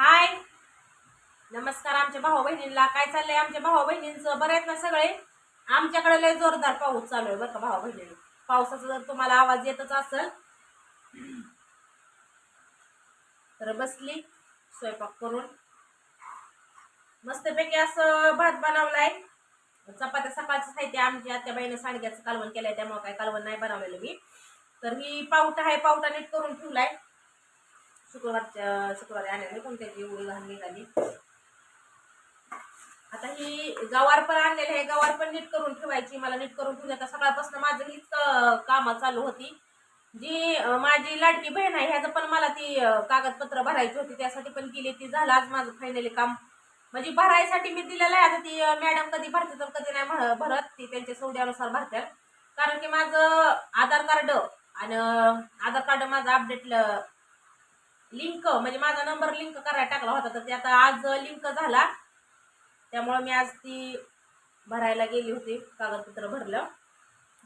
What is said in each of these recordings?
हाय. नमस्कार आमच्या भाऊ बहिणींना. काय चाललंय आमच्या भाऊ बहिणींचं? बरं आहेत ना सगळे? आमच्याकडे लय जोरदार पाऊस चालू आहे बरं का भाऊ बहिणी पावसाचा जर तुम्हाला आवाज येतच असेल तर बसली स्वयंपाक करून. मस्तपैकी असं भात बनवलाय. चपात्या सकाळचं साहित्य आमच्या आत्याबाईने सांडग्याचं कालवण केलंय त्यामुळे काय कालवण नाही बनवलेलं मी. तर ही पावटा आहे पावटा नीट करून ठेवलाय. शुक्रवारच्या शुक्रवारी आणले पण त्याची ओळी घाण निघाली आता ही गवार पण आणलेली आहे. गवार पण नीट करून ठेवायची. मला नीट करून ठेवली आता सकाळपासून माझं हीच कामं चालू होती. जी माझी लाडकी बहीण आहे ह्याचं पण मला ती कागदपत्र भरायची होती. त्यासाठी पण केली ती. झालं आज माझं फायनली काम. म्हणजे भरायसाठी मी दिलेलं आहे. आता ती मॅडम कधी भरते तर कधी नाही भरत. ती त्यांच्या सौद्यानुसार भरतात कारण की माझं आधार कार्ड आणि आधार कार्ड माझं अपडेट लिंक म्हणजे माझा नंबर लिंक करायला टाकला होता तर ते आता आज लिंक झाला. त्यामुळं मी आज ती भरायला गेली होती कागदपत्र भरलं.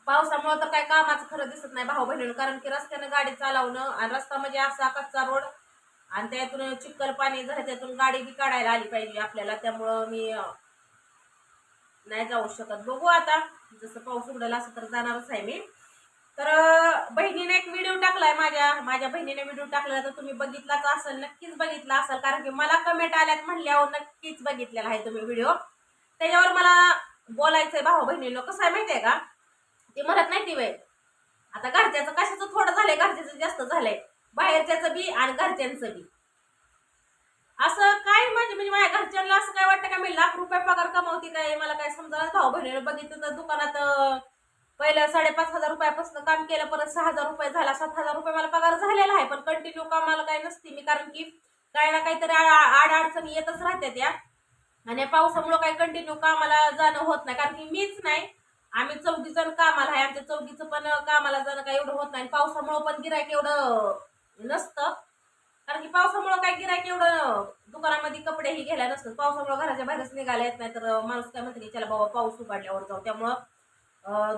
पावसामुळं तर काय कामाचं खरं दिसत नाही भाऊ बहिणीनं कारण की रस्त्यानं गाडी चालवणं आणि रस्ता म्हणजे असा कच्चा रोड आणि त्यातून चिखल पाणी झालं त्यातून गाडी बी काढायला आली पाहिजे आपल्याला. त्यामुळं मी नाही जाऊ शकत. बघू आता जसं पाऊस उघडला असं तर जाणारच आहे मी. तर बहिणीने एक व्हिडिओ टाकलाय माझ्या. माझ्या बहिणीने व्हिडिओ टाकला तर तुम्ही बघितलाच असेल नक्कीच बघितला असेल. कारण की मला कमेंट आल्यात म्हणल्यावर नक्कीच बघितलेला आहे तुम्ही व्हिडिओ त्याच्यावर मला बोलायचंय भाऊ बहिणीनं. कसं आहे माहितीये का? ते म्हणत नाही ती वेळ आता घरच्याचं कशाचं थोडं झालंय घरच्याचं जास्त झालंय. बाहेरच्याचं बी आणि घरच्यांचं बी. असं काय म्हणजे म्हणजे माझ्या घरच्यांना असं काय वाटतं का मी लाख रुपये पगार कमावते काय? मला काय समजा भाऊ बहिणीनं बघितलं तर दुकानात अं, पहिलं साडेपाच हजार रुपयापासून काम केलं परत सहा हजार रुपये झाला. सात हजार रुपये मला पगार झालेला आहे पण कंटिन्यू कामाला काय नसते मी कारण की काही ना काहीतरी आड अडचणी येतच राहत्या त्या आणि या पावसामुळं काही कंटिन्यू कामाला जाणं होत नाही कारण की मीच नाही. आम्ही चौघी जण कामाला आहे आमच्या चौघीचं पण कामाला जाणं काही एवढं होत नाही. पावसामुळं पण गिरायक एवढं नसतं. कारण की पावसामुळं काय गिरायक एवढं दुकानामध्ये कपडेही घ्यायला नसतं पावसामुळं घराच्या बाहेरच निघायला येत नाही तर माणूस काय म्हणते की चला बाबा पाऊस उघडल्यावर जाऊ. त्यामुळं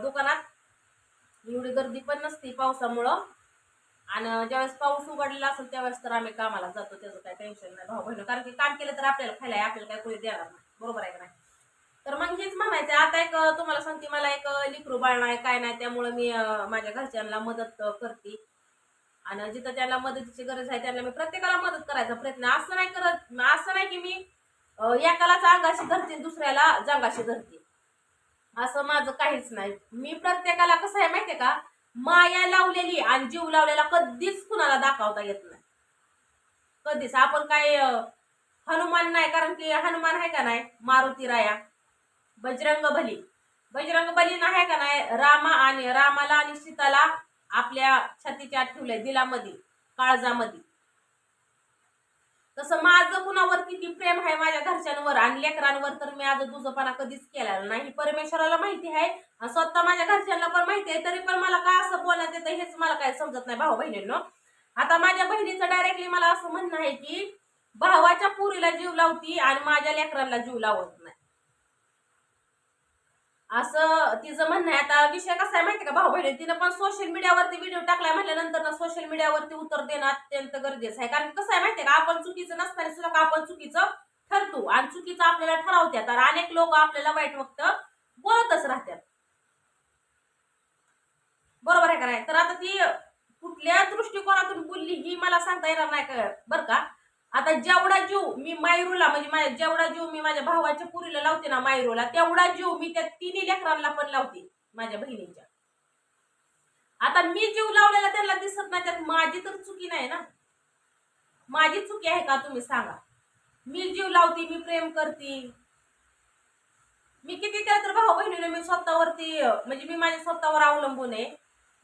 दुकानात. एवढी गर्दी पण नसती पावसामुळं. आणि ज्यावेळेस पाऊस उघडलेला असेल त्यावेळेस तर आम्ही कामाला जातो त्याचं काय टेन्शन नाही. भाऊ बहिणी कारण की काम केलं तर आपल्याला खायला आहे, आपल्याला काय कोणी देणार नाही. बरोबर आहे का नाही? तर मग हेच म्हणायचं आता एक तुम्हाला सांगते मला एक लिकरू बाळ नाही काय नाही त्यामुळं मी माझ्या घरच्यांना मदत करते. आणि जिथं त्यांना मदतीची गरज आहे त्यांना मी प्रत्येकाला मदत करायचा प्रयत्न. असं नाही करत असं नाही की मी एकाला एकालाच अंगाशी धरते दुसऱ्याला जांगाशी धरते. असं माझं काहीच नाही. मी प्रत्येकाला कसं आहे माहितीये का? माया लावलेली आणि जीव लावलेला कधीच कुणाला दाखवता येत नाही. कधीच. आपण काय हनुमान नाही कारण की हनुमान आहे का नाही? मारुती राया. बजरंग बली. बजरंग बली आहे का नाही? रामा आणि रामाला आणि सीताला आपल्या छातीच्या आत ठेवलंय दिलामध्ये काळजामध्ये तसं माझं कुणावर किती प्रेम आहे माझ्या घरच्यांवर आणि लेकरांवर तर मी आज दुजपणा कधीच केलेला नाही. परमेश्वराला माहिती आहे स्वतः माझ्या घरच्यांना पण माहिती आहे तरी पण मला काय असं बोलण्यात येतं हेच मला काय समजत नाही भाऊ बहिणींनो. आता माझ्या बहिणीचं डायरेक्टली मला असं म्हणणं आहे की भावाच्या पुरीला जीव लावती आणि माझ्या लेकरांना जीव लावत नाही. असं तिचं म्हणणं आहे आता विषय कसा आहे माहिती का? भाऊ बहिणी तिनं पण सोशल मीडियावरती व्हिडिओ टाकलाय म्हटल्यानंतर ना सोशल मीडियावरती उत्तर देणं अत्यंत गरजेचं आहे. कारण कसं आहे माहिती का? आपण चुकीचं नसताना सुद्धा का आपण चुकीचं ठरतो? आणि चुकीचं आपल्याला ठरवतात तर अनेक लोक आपल्याला वाईट वक्त बोलतच राहतात बरोबर आहे का नाही? तर आता ती कुठल्या दृष्टिकोनातून बोलली ही मला सांगता येणार नाही का? बरं का? आता जेवढा जीव मी मायरूला म्हणजे माझ्या जेवढा जीव मी माझ्या भावाच्या पुरीला लावते ना मायरूला तेवढा जीव मी त्या तिन्ही लेकरांना पण लावते माझ्या बहिणीच्या. आता मी जीव लावलेला त्यांना दिसत नाही त्यात माझी तर चुकी नाही ना. माझी चुकी आहे का तुम्ही सांगा. मी जीव लावते मी प्रेम करते. मी किती केलं तर भाऊ बहिणीने मी स्वतःवरती म्हणजे मी माझ्या स्वतःवर अवलंबून आहे.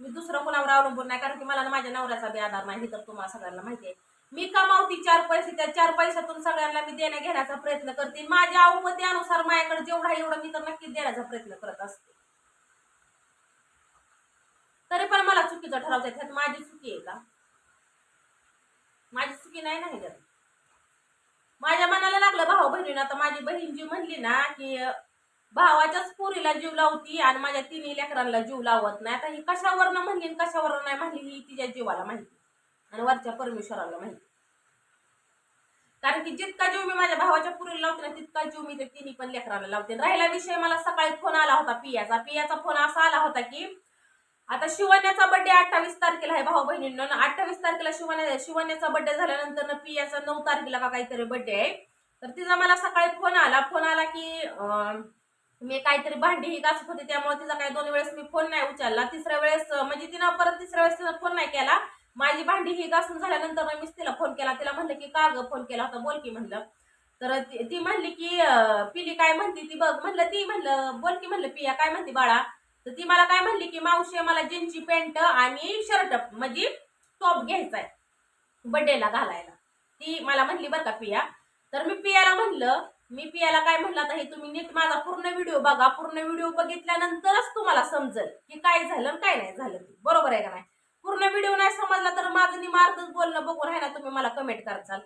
मी दुसरं कोणावर अवलंबून नाही कारण की मला माझ्या नवऱ्याचा बी आधार नाही तर तुम्हाला सगळ्यांना माहिती आहे. मी कमावती चार पैसे त्या चार पैशातून सगळ्यांना मी देण्या घेण्याचा प्रयत्न करते. माझ्या अवमतीनुसार माझ्याकडे जेवढा एवढा एवढं मी तर नक्कीच देण्याचा प्रयत्न करत असते. तरी पण मला चुकीचं ठरवता येत माझी चुकी आहे का? माझी चुकी नाही नाही त्यात माझ्या मनाला लागलं भाऊ बहिणीनं. आता माझी बहीण जी म्हणली ना की भावाच्याच पोरीला जीव लावती आणि माझ्या तिन्ही लेकरांना जीव लावत नाही. आता ही कशावरनं म्हणली कशावर नाही म्हणली ही तिच्या जीवाला माहिती. आणि वरच्या परमेश्वराला माहिती. कारण की जितका जीव मी माझ्या भावाच्या पुरीला लावते ना तितका जीव मी ते तिन्ही पण लेकराला लावते. राहिला विषय मला सकाळी फोन आला होता पियाचा. पियाचा फोन असा आला होता की आता शिवण्याचा बर्थडे अठ्ठावीस तारखेला आहे भाऊ बहिणींना. अठ्ठावीस तारखेला शिवण्या शिवण्याचा बड्डे झाल्यानंतर ना पियाचा नऊ तारखेला का काहीतरी बर्थडे आहे. तर तिचा मला सकाळी फोन आला. फोन आला की मी काहीतरी भांडी ही घासत होते. त्यामुळे तिचा काही दोन वेळेस मी फोन नाही उचलला. तिसऱ्या वेळेस म्हणजे तिनं परत तिसऱ्या वेळेस तिनं फोन नाही केला. माझी भांडी ही घासून झाल्यानंतर ना मीच तिला फोन केला. तिला म्हणलं की का ग फोन केला होता? बोल की म्हणलं. तर ती म्हणली की पिली काय म्हणती ती बघ. म्हणलं ती म्हणलं बोल की म्हणलं पिया काय म्हणती बाळा? तर ती मला काय म्हणली की मावशी मला जीन्सची पॅन्ट आणि शर्ट म्हणजे टॉप घ्यायचा आहे बड्डेला घालायला. ती मला म्हणली बरं का पिया. तर मी पियाला म्हणलं मी पियाला काय म्हणलं आता हे तुम्ही नीट माझा पूर्ण व्हिडिओ बघा. पूर्ण व्हिडिओ बघितल्यानंतरच तुम्हाला समजेल की काय झालं काय नाही झालं बरोबर आहे का नाही? पूर्ण व्हिडिओ नाही समजला तर माझं निमार्कच बोलणं बघून आहे ना तुम्ही मला कमेंट करचाल.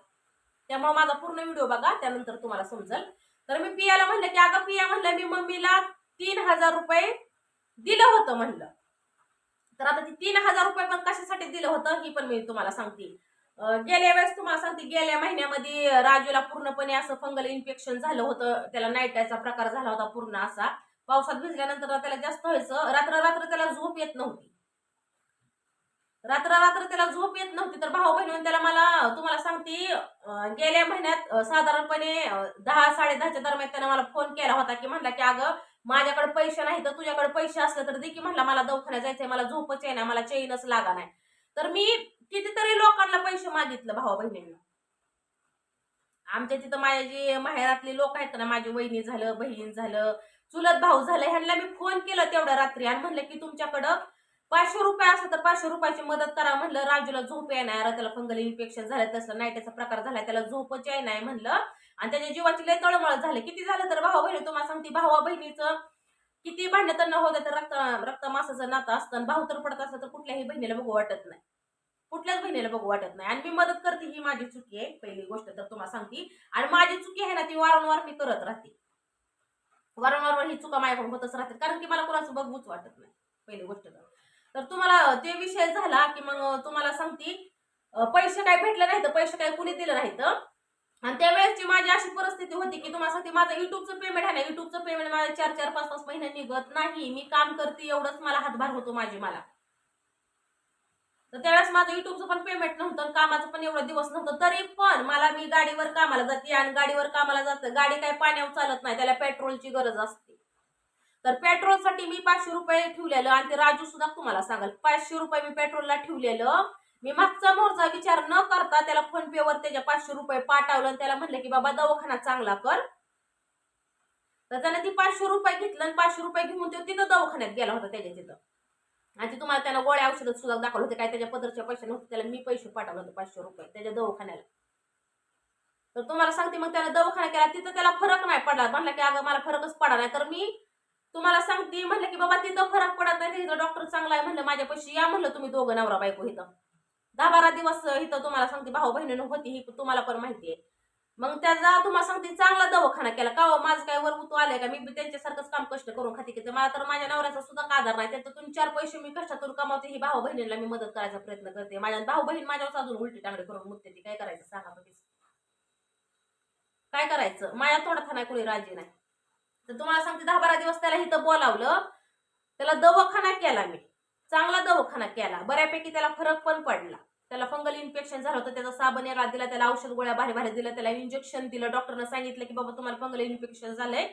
त्यामुळे माझा पूर्ण व्हिडिओ बघा त्यानंतर तुम्हाला समजेल. तर मी पियाला म्हणलं की अगं पिया म्हणलं मी मम्मीला तीन हजार रुपये दिलं होतं म्हणलं. तर आता ती तीन हजार रुपये पण कशासाठी दिलं होतं ही पण मी तुम्हाला सांगते. गेल्या वेळेस तुम्हाला सांगते गेल्या महिन्यामध्ये राजूला पूर्णपणे असं फंगल इन्फेक्शन झालं होतं. त्याला नाईटाचा प्रकार झाला होता पूर्ण असा. पावसात भिजल्यानंतर त्याला जास्त व्हायचं. रात्र रात्र त्याला झोप येत नव्हती. रात्र रात्र त्याला झोप येत नव्हती तर भाऊ बहिणी त्याला मला तुम्हाला सांगते गेल्या महिन्यात साधारणपणे दहा साडे दहाच्या दरम्यान त्याने मला फोन केला होता की म्हणला की अगं माझ्याकडे पैसे नाही तर तुझ्याकडे पैसे असले तर दे की म्हणला मला दवाखान्यात जायचंय मला झोपच आहे ना मला चैनच लागा नाही. तर मी कितीतरी लोकांना पैसे मागितलं भाऊ बहिणींना. आमच्या तिथं माझ्या जे माहेरातले लोक आहेत ना माझी वहिनी झालं बहीण झालं चुलत भाऊ झालं ह्यांना मी फोन केला तेवढ्या रात्री आणि म्हणलं की तुमच्याकडं पाचशे रुपये असं तर पाचशे रुपयाची मदत करा म्हणलं. राजूला झोप येणार त्याला फंगल इन्फेक्शन झालं तसं नाईटाचा प्रकार झाला त्याला झोपच येणार म्हणलं. आणि त्याच्या जीवाची लय तळमळ झाले. किती झालं तर भाऊ बहिणी तुम्हाला सांगते भावा बहिणीचं किती भांडण न होतं तर रक्त रक्त मासाचं नातं असतं. भाऊ तर पडत असतं तर कुठल्याही बहिणीला बघू वाटत नाही. कुठल्याच बहिणीला बघू वाटत नाही. आणि मी मदत करते ही माझी चुकी आहे पहिली गोष्ट तर तुम्हाला सांगते. आणि माझी चुकी आहे ना ती वारंवार मी करत राहते. वारंवार ही चुका माझ्याकडून होतच राहते कारण की मला कोणाचं बघूच वाटत नाही पहिली गोष्ट तर. तर तुम्हाला ते विषय झाला की मग तुम्हाला सांगते. पैसे काय भेटले नाही तर पैसे काय कुणी दिलं नाहीत. आणि त्यावेळेसची माझी अशी परिस्थिती होती की तुम्हाला सांगते माझं युट्यूबचं पेमेंट आहे ना युट्यूबचं पेमेंट माझं चार चार पाच पाच महिने निघत नाही. मी काम करते एवढंच मला हातभार होतो माझी मला. तर त्यावेळेस माझं युट्यूबचं पण पेमेंट नव्हतं कामाचं पण एवढं दिवस नव्हतं. तरी पण मला मी गाडीवर कामाला जाते आणि गाडीवर कामाला जातं. गाडी काही पाण्यावर चालत नाही त्याला पेट्रोलची गरज असते. तर पेट्रोलसाठी मी पाचशे रुपये ठेवलेलं आणि ते राजू सुद्धा तुम्हाला सांगाल. पाचशे रुपये मी पेट्रोलला ठेवलेलं. मी मागचा मोरचा विचार न करता त्याला फोन पे वर त्याच्या पाचशे रुपये पाठवलं आणि त्याला म्हणलं की बाबा दवाखाना चांगला कर. तर त्याने ती पाचशे रुपये घेतलं आणि पाचशे रुपये घेऊन तो तिथं दवाखान्यात गेला होता त्याच्या तिथं. आणि तुम्हाला त्याला गोळ्या औषध सुद्धा दाखवलं होते. काय त्याच्या पदरच्या पैसे नव्हते त्याला मी पैसे पाठवले होते पाचशे रुपये त्याच्या दवाखान्याला. तर तुम्हाला सांगते मग त्याला दवाखाना केला तिथं त्याला फरक नाही पडला. म्हणला की अगं मला फरकच पडा नाही. तर मी तुम्हाला सांगते म्हणलं की बाबा तिथं फरक पडत नाही तिथं डॉक्टर चांगला आहे म्हणलं माझ्या पैसे या म्हणलं तुम्ही दोघं नवरा बायको इथं. दहा बारा दिवस इथं तुम्हाला सांगते भाऊ बहिणीनं होती ही तुम्हाला पण माहिती आहे. मग त्याचा तुम्हाला सांगते चांगला दवाखाना केला. का हो, माझं काय वर उतू आलंय का? मी बी त्यांच्यासारखंच काम कष्ट करून खाते की मला तर माझ्या नवऱ्याचा सुद्धा आधार नाही. त्याच्यातून चार पैसे मी कष्टातून कमावते ही भाऊ बहिणीला मी मदत करायचा प्रयत्न करते. माझ्या भाऊ बहीण माझ्यावर अजून उलटी टांगडे करून मुतते ती. काय करायचं सांगा काय करायचं? माझ्या थोडा नाही कोणी राजी नाही. तर तुम्हाला सांगते दहा बारा दिवस त्याला इथं बोलावलं त्याला दवाखाना केला मी. चांगला दवाखाना केला. बऱ्यापैकी त्याला फरक पण पडला. त्याला फंगल इन्फेक्शन झालं होतं त्याचा साबण याला दिला त्याला औषध गोळ्या भारी भारी दिल्या त्याला इंजेक्शन दिलं. डॉक्टरनं सांगितलं की बाबा तुम्हाला फंगल इन्फेक्शन झालंय.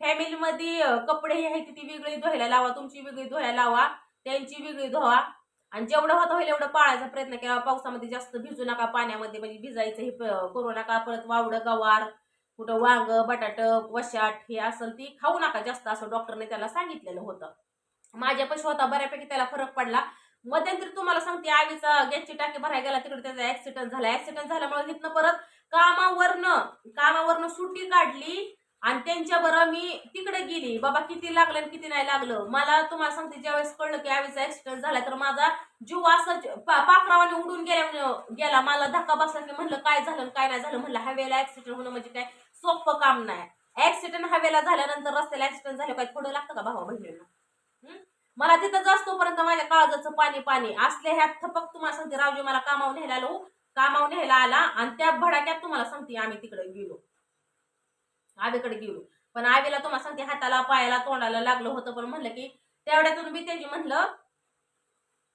फॅमिलीमध्ये कपडेही कपडे हे आहेत ती वेगळी धुवायला लावा तुमची वेगळी धुवायला लावा त्यांची वेगळी धुवा. आणि जेवढं होतं होईल एवढं पाळायचा प्रयत्न केला. पावसामध्ये जास्त भिजू नका पाण्यामध्ये म्हणजे भिजायचं हे करू नका. परत वावडं गवार कुठं वांग बटाट वशाट हे असेल ती खाऊ नका जास्त असं डॉक्टरने त्याला सांगितलेलं होतं. माझ्या पैसे होता बऱ्यापैकी त्याला फरक पडला. मध्यंतरी तुम्हाला सांगते आवीचा गॅसची टाकी भरायला गेला तिकडे त्याचा ऍक्सिडेंट झाला. ऍक्सिडेंट झाल्यामुळे तिथनं परत कामावरनं कामावरनं सुट्टी काढली आणि त्यांच्या बरं मी तिकडे गेली. बाबा किती लागलं आणि किती नाही लागलं? मला तुम्हाला सांगते ज्यावेळेस कळलं की आवीचा ऍक्सिडेंट झाला तर माझा जीव असं पा- पाखरावाने उडून गेल्या गेला. मला धक्का बसला की म्हणलं काय झालं काय नाही झालं? म्हणलं हवेला ऍक्सिडेंट होणं म्हणजे काय? सोपं काम नाही. ऍक्सिडेंट हवेला झाल्यानंतर रस्त्याला ऍक्सिडेंट झालं काय थोडं लागतं का भावा बहिणींना? मला तिथं जास्तोपर्यंत माझ्या काळजाचं पाणी पाणी. असले ह्या थपक तुम्हाला सांगते रावजी मला कामावर न्यायला आलो. कामावर न्यायला आला आणि त्या भडाक्यात तुम्हाला सांगते आम्ही तिकडे गेलो. आवीकडे गेलो. पण आवेला तुम्हाला सांगते हाताला पायाला तोंडाला लागलं होतं. पण म्हणलं की तेवढ्यातून मी त्याची म्हणलं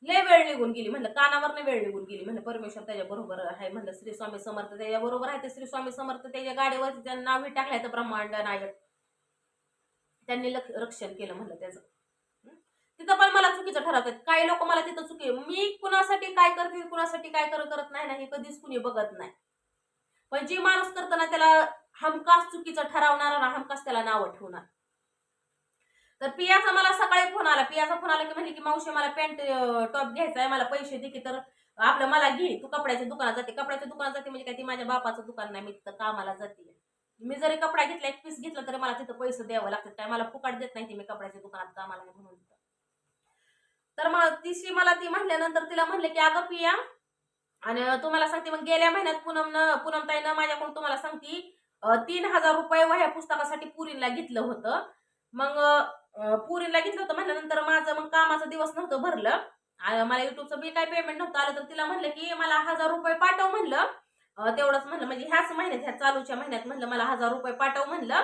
लय वेळ निघून गेली म्हणलं कानावरनं वेळ निघून गेली म्हणलं परमेश्वर त्याच्या बरोबर आहे म्हणलं श्री स्वामी समर्थ त्याच्या बरोबर आहे ते श्री स्वामी समर्थ त्याच्या गाडीवरती त्यांना नाव टाकलंय तर ब्रह्मांड नायक. त्यांनी लक्ष रक्षण केलं म्हणलं त्याचं. तिथं पण मला चुकीचं ठरवतात. काही लोक मला तिथं चुकी मी कुणासाठी काय करते कुणासाठी काय कर करत नाही ना हे कधीच कुणी बघत नाही. पण जे माणूस करताना त्याला हमखास चुकीचं ठरवणार ना हमखास त्याला नावं ठेवणार. तर पियाचा मला सकाळी फोन आला. पियाचा फोन आला की म्हणली की मावशी मला पॅन्ट टॉप घ्यायचा आहे मला पैसे दे की तर आपलं मला घे. तू कपड्याच्या दुकानात जाते. कपड्याच्या दुकानात जाते म्हणजे काय ती माझ्या बापाचं दुकान नाही मी तिथं कामाला जाते. मी जरी कपडा घेतला एक पीस घेतला तरी मला तिथं पैसे द्यावं लागतात. काय मला फुकाट देत नाही ती मी कपड्याच्या दुकानात कामाला म्हणून तर मग तिशी मला ती म्हणल्यानंतर तिला म्हणले की अगं पिया आणि तुम्हाला सांगते मग गेल्या महिन्यात पूनम ताईनं माझ्याकडून तुम्हाला सांगते तीन हजार रुपये वह्या पुस्तकासाठी पुरीला घेतलं होतं. मग पुरीला घेतलं होतं म्हणल्यानंतर माझं मग कामाचा दिवस नव्हतं भरलं. मला युट्यूबचं बी काय पेमेंट नव्हतं आलं तर तिला म्हणलं की मला हजार रुपये पाठव म्हणलं. तेवढंच म्हणलं म्हणजे ह्याच महिन्यात ह्या चालूच्या महिन्यात म्हणलं मला हजार रुपये पाठव म्हणलं.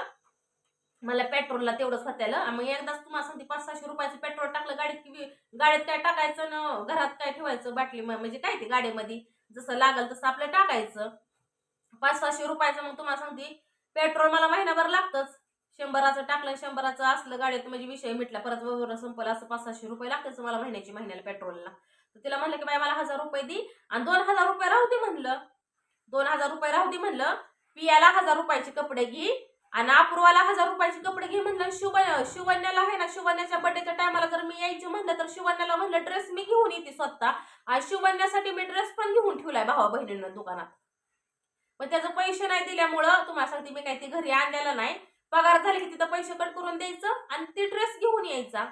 मला पेट्रोलला तेवढंच होत्याला. मग एकदाच तुम्हाला सांगते पाच सहाशे रुपयाचं पेट्रोल टाकलं गाडीत की गाडीत काय टाकायचं न घरात काय ठेवायचं बाटली म्हणजे काय ते गाडीमध्ये जसं लागल तसं आपलं टाकायचं. पाच सहाशे रुपयाचं मग तुम्हाला सांगते पेट्रोल मला महिनाभर लागतंच. शंभराचं टाकलं शंभराचं असलं गाडीत म्हणजे विषय मिटला परत वगैरे संपलं असं पाच सहाशे रुपये लागतेच मला महिन्याची महिन्याला पेट्रोलला तर तिला म्हणलं की बाई मला हजार रुपये दे आणि दोन हजार रुपये राहू दे म्हणलं. दोन हजार रुपये राहू दे म्हणलं पियाला हजार रुपयाचे कपडे घे आणि अपूर्वाला हजार रुपयाचे कपडे घे म्हणलं. शिव शिवण्याला आहे ना शिवण्याच्या बड्डेच्या टायमाला जर मी यायची म्हणलं तर शिवण्याला म्हणलं ड्रेस मी घेऊन येते स्वतः आणि शिवण्यासाठी मी ड्रेस पण घेऊन ठेवलाय भावा बहिणीनं दुकानात. पण त्याचं पैसे नाही दिल्यामुळं तुम्हाला सांगते मी काही ते घरी आणलेलं नाही. पगार झाले की तिथं पैसे कट करून द्यायचं आणि ती ड्रेस घेऊन यायचा.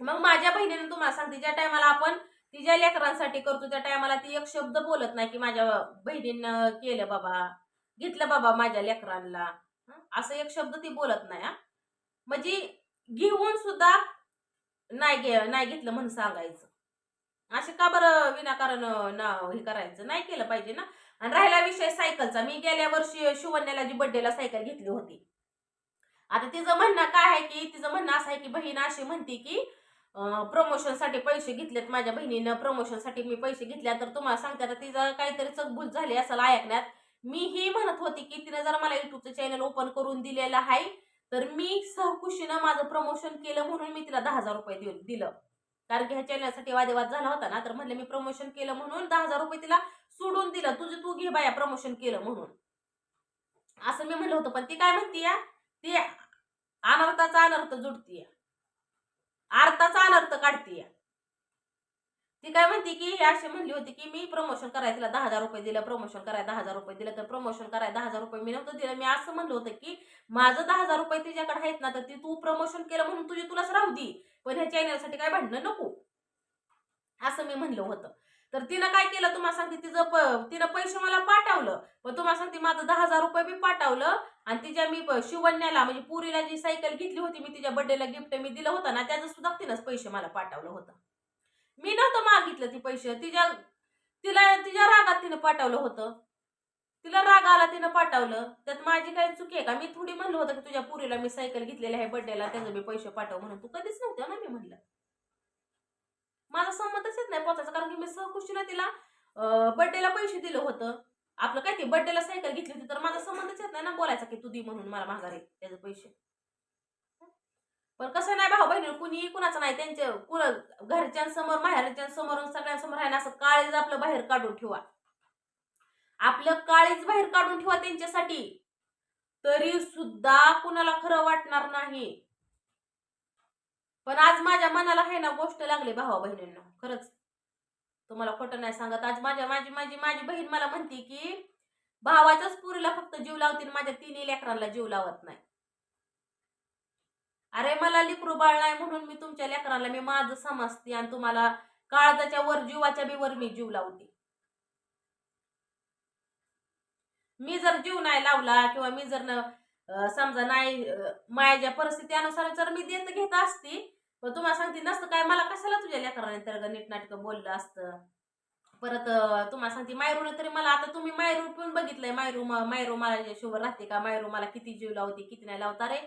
मग माझ्या बहिणीनं तुम्हाला सांगते ज्या टायमाला आपण तिच्या लेकरांसाठी करतो त्या टायमाला ती एक शब्द बोलत नाही की माझ्या बहिणीनं केलं बाबा घेतलं बाबा माझ्या लेकरांना असं एक शब्द ती बोलत नाही हा? म्हणजे घेऊन सुद्धा नाही घे नाही घेतलं म्हणून सांगायचं. असे का बरं विनाकारण ना हे करायचं? नाही केलं पाहिजे ना? आणि राहिला विषय सायकलचा. मी गेल्या वर्षी शिवण्याला जी बड्डेला सायकल घेतली होती आता तिचं म्हणणं काय आहे की तिचं म्हणणं असं आहे की बहीण अशी म्हणते की प्रमोशनसाठी पैसे घेतलेत माझ्या बहिणीनं प्रमोशनसाठी मी पैसे घेतल्या तर तुम्हाला सांगते तर तिचं काहीतरी चकभूल झाली असं ऐकण्यात. मी ही म्हणत होती की तिने जर मला युट्यूबचं चॅनल ओपन करून दिलेलं आहे तर मी सहकुशीनं माझं प्रमोशन केलं म्हणून मी तिला दहा हजार रुपये दिल- दिलं. कारण की ह्या चॅनलसाठी वादेवाद झाला होता ना तर म्हणलं मी प्रमोशन केलं म्हणून दहा हजार रुपये तिला सोडून दिलं. तुझं तू घे बाया प्रमोशन केलं म्हणून. असं मी म्हणलं होतं. पण ती काय म्हणती या ती अनर्थाचा अनर्थ जुडतीय. अर्थाचा अनर्थ काढतीय. ती काय म्हणते की अशी म्हणली होती की मी प्रमोशन करायला तिला दहा हजार रुपये दिलं प्रमोशन करायला दहा हजार रुपये दिलं तर प्रमोशन करायला दहा हजार रुपये मी नव्हतं दिलं. मी असं म्हणलं होतं की माझं दहा हजार रुपये तिच्याकडे आहेत ना तर ती तू प्रमोशन केलं म्हणून तुझी तुलाच राहू दे. पण ह्या चॅनलसाठी काय भांडणं नको. असं मी म्हणलं होतं. तर तिनं काय केलं? तुम्हाला सांगते तिचं प तिनं पैसे मला पाठवलं. पण तुम्हाला सांगते माझं दहा हजार रुपये मी पाठवलं. आणि तिच्या मी शिवण्याला म्हणजे पुरीला जी सायकल घेतली होती मी तिच्या बर्थडेला गिफ्ट मी दिलं होतं ना त्याचं सुद्धा तिनंच पैसे मला पाठवलं होतं. मी नव्हतं मागितलं ती पैसे. तिच्या तिला तिच्या रागात तिनं पाठवलं होतं. तिला राग आला तिनं पाठवलं. त्यात माझी काही चुकी आहे का? मी थोडी म्हणलं होतं की तुझ्या पुरीला मी सायकल घेतलेली आहे बर्थडेला त्याचं मी पैसे पाठव म्हणून. तू कधीच नव्हतं ना मी म्हणलं. माझा संमतच येत नाही पोचायचा कारण की मी सहकुशीला तिला बर्थडेला पैसे दिलं होतं. आपलं काय ते बर्थडेला सायकल घेतली होती तर माझा संबंधच येत नाही ना बोलायचा की तू दे म्हणून मला माघारी त्याचे पैसे. पण कसं नाही भाऊ बहिणी कुणी कुणाचं नाही त्यांच्या कुण घरच्यांसमोर माहेरच्यांसमोर सगळ्यांसमोर आहे ना असं काळीज आपलं बाहेर काढून ठेवा. आपलं काळीज बाहेर काढून ठेवा त्यांच्यासाठी. तरी सुद्धा कुणाला खरं वाटणार नाही. पण आज माझ्या मनाला आहे ना गोष्ट लागली भावा बहिणींना खरंच. तुम्हाला खोटं नाही सांगत आज माझ्या माझी माझी माझी बहीण मला म्हणते की भावाच्याच पुरीला फक्त जीव लावतील माझ्या तिन्ही लेकरांना जीव लावत नाही. अरे मला लिकरू बाळ नाही म्हणून मी तुमच्या लेकरांना मी माझं समजते आणि तुम्हाला काळजाच्या वर जीवाच्या बीवर मी जीव लावते. मी जर जीव नाही लावला किंवा मी जर न समजा नाही अं, माझ्या परिस्थितीनुसार जर मी देत घेत असती पण तुम्हाला सांगते नसतं काय मला कशाला तुझ्या लेकराने तर नीटनाटकं बोललं असतं? परत तुम्हाला सांगते मायरून तरी मला आता तुम्ही मायरू पण बघितलंय मायरू मायरू मला शुभर राहते का? मायरू मला किती जीव लावते किती नाही लावता? रे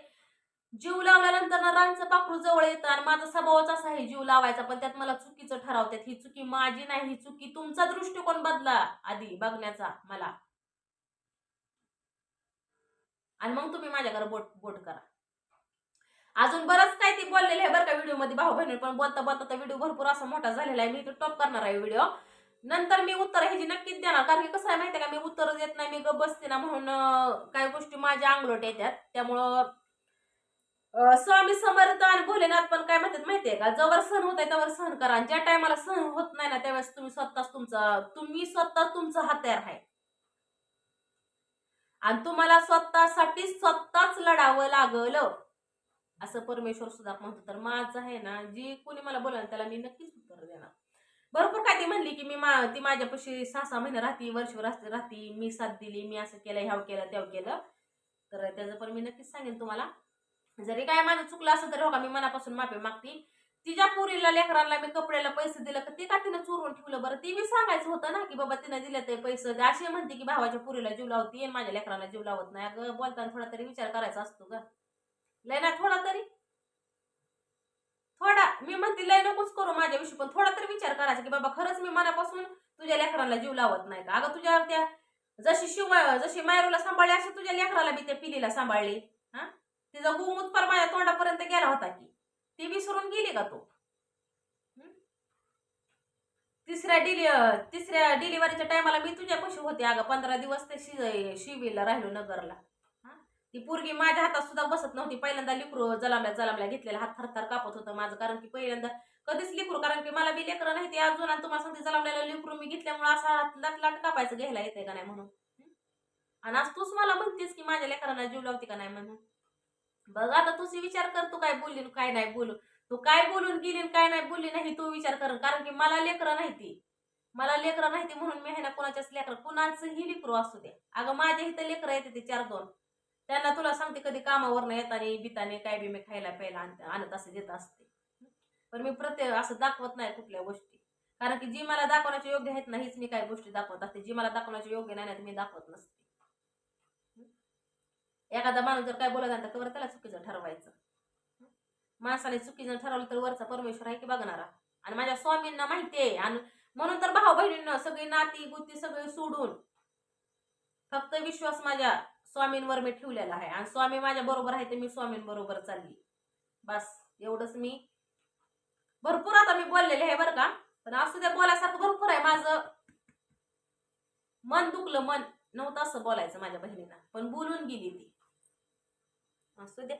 जीव लावल्यानंतर ना रानचं पाखरू जवळ येतं आणि माझा स्वभावच असा आहे जीव लावायचा पण त्यात मला चुकीचं ठरवतात. ही चुकी माझी नाही ही चुकी तुमचा दृष्टिकोन बदला आधी बघण्याचा मला. आणि मग तुम्ही माझ्याकडे बोट बोट करा. अजून बरंच काय ते बोललेलं आहे बरं का व्हिडिओमध्ये भाऊ बहिणी पण बोलता बोलता तर व्हिडिओ भरपूर असा मोठा झालेला आहे. मी तो टॉप करणार आहे व्हिडिओ नंतर मी उत्तर ह्याची नक्कीच देणार. कारण की कसं आहे माहिती का मी उत्तर देत नाही मी ग बसते ना म्हणून काही गोष्टी माझ्या अंगलोट येतात. त्यामुळं स्वामी समर्थ आणि भोलेनाथ पण काय म्हणतात माहितीये का जवळ सहन होत आहे त्यावर सहन करा. आणि ज्या टायमाला सहन होत नाही ना त्यावेळेस तुम्ही स्वतःच तुमचा तुम्ही स्वतः तुमचं हत्यार आहे. आणि तुम्हाला स्वतःसाठी स्वतःच लढावं लागलं. असं परमेश्वर सुद्धा म्हणतो तर माझं आहे ना जी कोणी मला बोलाल त्याला मी नक्कीच उत्तर देणार. भरपूर काय ती म्हणली की मी मा ती माझ्यापाशी सहा सहा महिने राहती वर्षभर असते राहती मी साथ दिली मी असं केलं ह्याव केलं त्याव केलं. तर त्याचं पण मी नक्कीच सांगेन तुम्हाला. जरी काय माझं चुकलं असं तरी हो का मी मनापासून माफी मागते. तिच्या पुरीला लेकरांना मी कपड्याला पैसे दिलं का ते का तिनं चोरून ठेवलं बरं? ती मी सांगायचं होतं ना की बाबा तिनं दिले ते पैसे. अशी म्हणते की भावाच्या पुरीला जीव लावते माझ्या लेकरांना जीव लावत नाही. अगं बोलताना थोडा तरी विचार करायचा असतो ग. लय ना थोडा तरी. थोडा. मी म्हणते लय नकोच करू माझ्याविषयी पण थोडा तरी विचार करायचा की बाबा खरंच मी मनापासून तुझ्या लेकराला जीव लावत नाही का? अगं तुझ्या त्या जशी शिव जशी मायरूला सांभाळली अशी तुझ्या लेकराला बी त्या पिलीला सांभाळली. हा? तिचा गुमूत पर माझ्या तोंडापर्यंत गेला होता की. ती विसरून गेली का तू? तिसऱ्या डिलि तिसऱ्या डिलिव्हरीच्या टायमाला मी तुझ्यापाशी होते अगं. पंधरा दिवस ते शि शिवीला राहिलो नगरला. ती पोरगी माझ्या हातात सुद्धा बसत नव्हती. पहिल्यांदा लिकरू जलामल्या जलामल्या घेतलेला हात थरथर कापत होतं माझं कारण की पहिल्यांदा कधीच लिकरू कारण की मला बी लेकरं नाही ते अजून आणि तुम्हाला सांगते जलामल्याला लिकरू मी घेतल्यामुळे असा लाट लाट कापायचं घ्यायला येते का नाही म्हणून. आणि आज तूच मला म्हणतेस की माझ्या लेकरांना जीव लावते का नाही म्हणून. बघ आता तुझी विचार कर तू काय बोलली काय नाही बोलू. तू काय बोलून गेली काय नाही बोलली नाही तू विचार कर कारण की मला लेकरं नाही ती. मला लेकरं नाही ती म्हणून मी आहे ना कोणाच्याच लेकरं कुणाचंही लेकरू असू दे. अगं माझ्या इथं लेकरं येते ते चार दोन त्यांना तुला सांगते कधी कामावरनं येताना बिताने काय बी मी खायला प्यायला आणत असं देत असते. पण मी प्रत्येक असं दाखवत नाही कुठल्या गोष्टी. कारण की जी मला दाखवण्याचे योग्य आहेत ना हीच मी काही गोष्टी दाखवत असते. जी मला दाखवण्याचे योग्य नाही मी दाखवत नसते. एखादा माणूस जर काय बोलत नाही तर त्याला चुकीचं ठरवायचं. माणसाने चुकीचं ठरवलं तर वरचा परमेश्वर आहे की बघणारा? आणि माझ्या स्वामींना माहिती आहे. आणि म्हणून तर भाऊ बहिणींना सगळी नाती गुती सगळी सोडून फक्त विश्वास माझ्या स्वामींवर मी ठेवलेला आहे. आणि स्वामी माझ्या बरोबर आहे ते मी स्वामींबरोबर चालली. बस एवढंच मी भरपूर आता मी बोललेले आहे बरं का. पण असू द्या बोलायसारखं भरपूर आहे. माझं मन दुखलं मन. नव्हतं असं बोलायचं माझ्या बहिणीला. पण बोलून गेली ती. असू द्या